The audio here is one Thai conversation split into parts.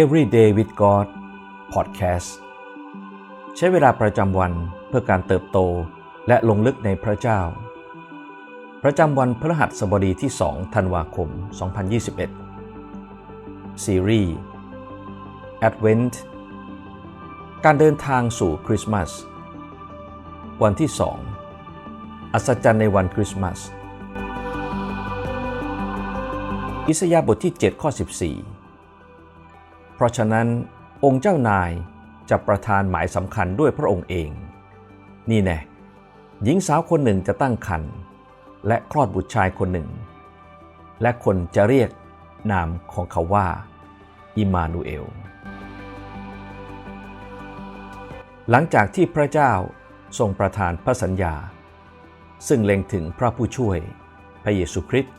Everyday with God Podcast ใช้เวลาประจำวันเพื่อการเติบโตและลงลึกในพระเจ้า ประจำวันพฤหัสบดีที่ 2 ธันวาคม 2021 ซีรีส์ Advent การเดินทางสู่คริสต์มาส วันที่ 2 อัศจรรย์ในวันคริสต์มาส อิสยาห์บทที่ 7 ข้อ 14 ราะฉะนั้นองค์เจ้านายจะประทานหมายสำคัญด้วยพระองค์เอง นี่แน่หญิงสาวคนหนึ่งจะตั้งครรภ์และคลอดบุตรชายคนหนึ่ง และคนจะเรียกนามของเขาว่า อิมานูเอล หลังจากที่พระเจ้าทรงประทานพระสัญญา ซึ่งเล็งถึงพระผู้ช่วยพระเยซูคริสต์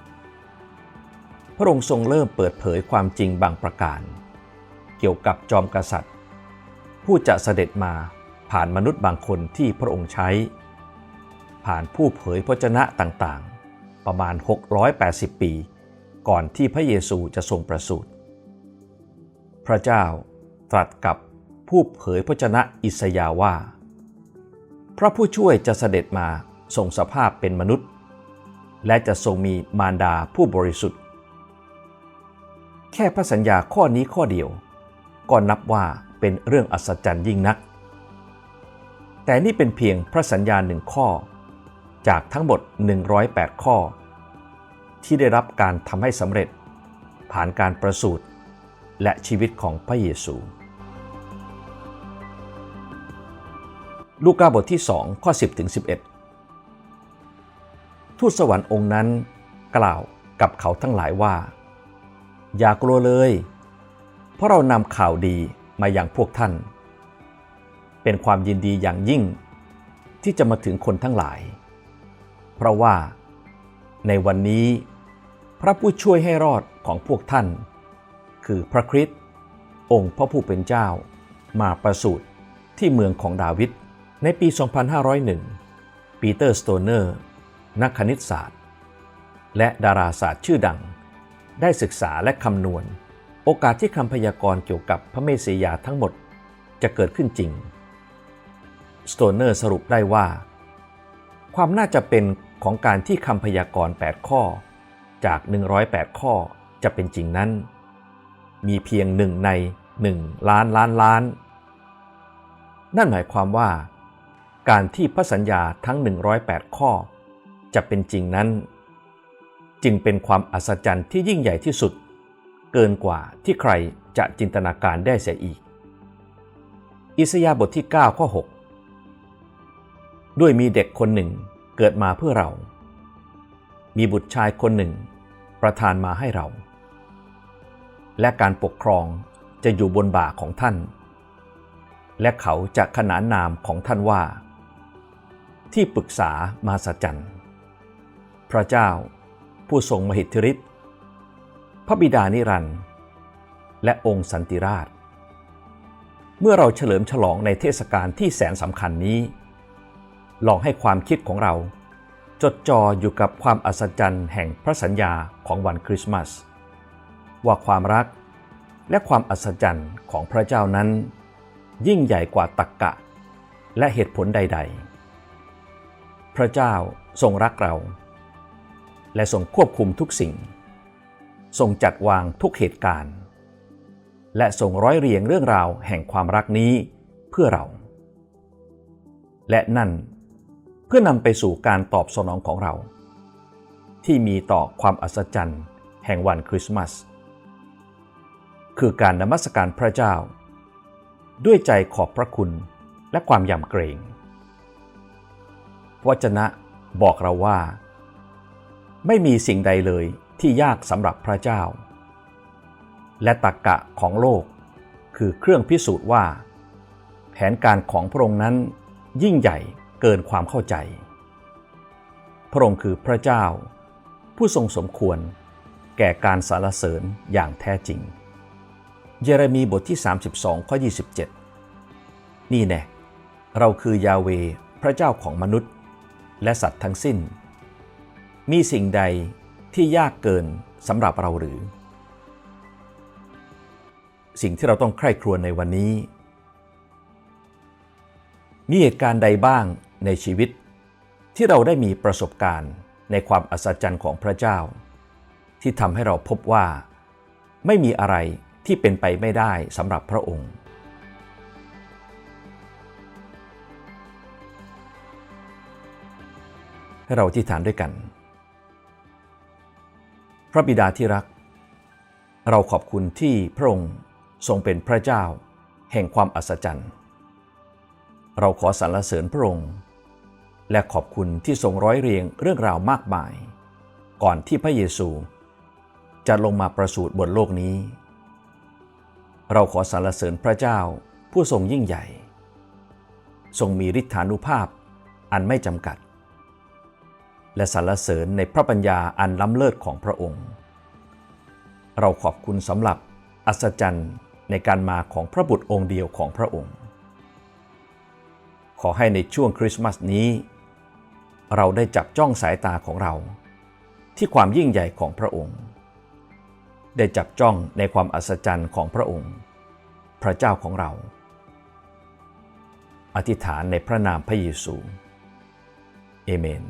พระองค์ทรงเริ่มเปิดเผยความจริงบางประการ กี่ยวกับจอมกษัตริย์ ผู้จะเสด็จมาผ่านมนุษย์บางคนที่พระองค์ใช้ ผ่านผู้เผยพระชนะต่างๆ ประมาณ 680 ปี ก่อนที่พระเยซูจะทรงประสูติพระเจ้าตรัสกับผู้เผยพระชนะอิสยาว่า พระผู้ช่วยจะเสด็จมาทรงสภาพเป็นมนุษย์ และจะทรงมีมารดาผู้บริสุทธิ์ แค่พระสัญญาข้อนี้ข้อเดียว ก็นับว่าเป็นเรื่องอัศจรรย์ยิ่งนัก แต่นี่เป็นเพียงพระสัญญาหนึ่งข้อ จากทั้งหมด 108 ข้อ ที่ได้รับการทำให้สำเร็จ ผ่านการประสูติและชีวิตของพระเยซู ลูกาบทที่ 2 ข้อ 10ถึง11 ทูตสวรรค์องค์นั้นกล่าวกับเขาทั้งหลายว่า อย่ากลัวเลยเเพราะเรานำข่าวดีมาอย่างพวกท่าน เป็นความยินดีอย่างยิ่งที่จะมาถึงคนทั้งหลาย เพราะว่าในวันนี้พระผู้ช่วยให้รอดของพวกท่าน คือพระคริสต์องค์พระผู้เป็นเจ้า มาประสูติที่เมืองของดาวิดในปี 2501 ปีเตอร์สโตเนอร์ นักคณิตศาสตร์ และดาราศาสตร์ชื่อดัง ได้ศึกษาและคำนวณ โอกาสที่คำพยากรณ์เกี่ยวกับพระเมสสิยาทั้งหมดจะเกิดขึ้นจริง สโตเนอร์สรุปได้ว่า ความน่าจะเป็นของการที่คำพยากรณ์ 8 ข้อ จาก 108 ข้อจะเป็นจริงนั้น มีเพียงหนึ่งใน 1 ล้านล้านล้าน นั่นหมายความว่า การที่พระสัญญาทั้ง 108 ข้อ จะเป็นจริงนั้น จึงเป็นความอัศจรรย์ที่ยิ่งใหญ่ที่สุด เกินกว่าที่ใครจะจินตนาการได้เสียอีก อิสยาบทที่ 9 ข้อ 6 ด้วยมีเด็กคนหนึ่งเกิดมาเพื่อเรา มีบุตรชายคนหนึ่ง ประทานมาให้เรา และการปกครองจะอยู่บนบ่าของท่าน และเขาจะขนานนามของท่านว่า ที่ปรึกษามาสจันพระเจ้าผู้ทรงมหิทธิฤทธิ์ พระบิดานิรันดร์และองค์สันติราช เมื่อเราเฉลิมฉลองในเทศกาลที่แสนสำคัญนี้ ลองให้ความคิดของเรา จดจ่ออยู่กับความอัศจรรย์แห่งพระสัญญาของวันคริสต์มาส ว่าความรักและความอัศจรรย์ของพระเจ้านั้น ยิ่งใหญ่กว่าตรกกะ และเหตุผลใด ๆ พระเจ้าทรงรักเรา และทรงควบคุมทุกสิ่ง ทรงจัดวางทุกเหตุการณ์ และทรงร้อยเรียงเรื่องราวแห่งความรักนี้เพื่อเรา และนั่นเพื่อนำไปสู่การตอบสนองของเรา ที่มีต่อความอัศจรรย์แห่งวันคริสต์มาสคือการนมัสการพระเจ้า ด้วยใจขอบพระคุณและความยำเกรงวจนะบอกเราว่า ไม่มีสิ่งใดเลย ที่ยากสำหรับพระเจ้า และตรรกกะของโลก คือเครื่องพิสูจน์ว่า แผนการของพระองค์นั้นยิ่งใหญ่เกินความเข้าใจ พระองค์คือพระเจ้า ผู้ทรงสมควรแก่การสรรเสริญอย่างแท้จริง เยเรมีบทที่ 32 ข้อ 27 นี่แน่เราคือยาเวพระเจ้าของมนุษย์ และสัตว์ทั้งสิ้น มีสิ่งใด ที่ยากเกินสำหรับเราหรือ สิ่งที่เราต้องใคร่ครวญในวันนี้ มีเหตุการณ์ใดบ้างในชีวิต ที่เราได้มีประสบการณ์ในความอัศจรรย์ของพระเจ้า ที่ทำให้เราพบว่า ไม่มีอะไรที่เป็นไปไม่ได้สำหรับพระองค์ให้เราที่ฐานด้วยกัน พระบิดาที่รัก เราขอบคุณที่พระองค์ทรงเป็นพระเจ้า แห่งความอัศจรรย์ เราขอสรรเสริญพระองค์ และขอบคุณที่ทรงร้อยเรียงเรื่องราวมากมาย ก่อนที่พระเยซู จะลงมาประสูติบนโลกนี้ เราขอสรรเสริญพระเจ้าผู้ทรงยิ่งใหญ่ ทรงมีฤทธานุภาพอันไม่จำกัด และสรรเสริญในพระปัญญาอันล้ำเลิศของพระองค์ เราขอบคุณสำหรับอัศจรรย์ในการมาของพระบุตรองค์เดียวของพระองค์ ขอให้ในช่วงคริสต์มาสนี้ เราได้จับจ้องสายตาของเรา ที่ความยิ่งใหญ่ของพระองค์ ได้จับจ้องในความอัศจรรย์ของพระองค์ พระเจ้าของเรา อธิษฐานในพระนามพระเยซู เอเมน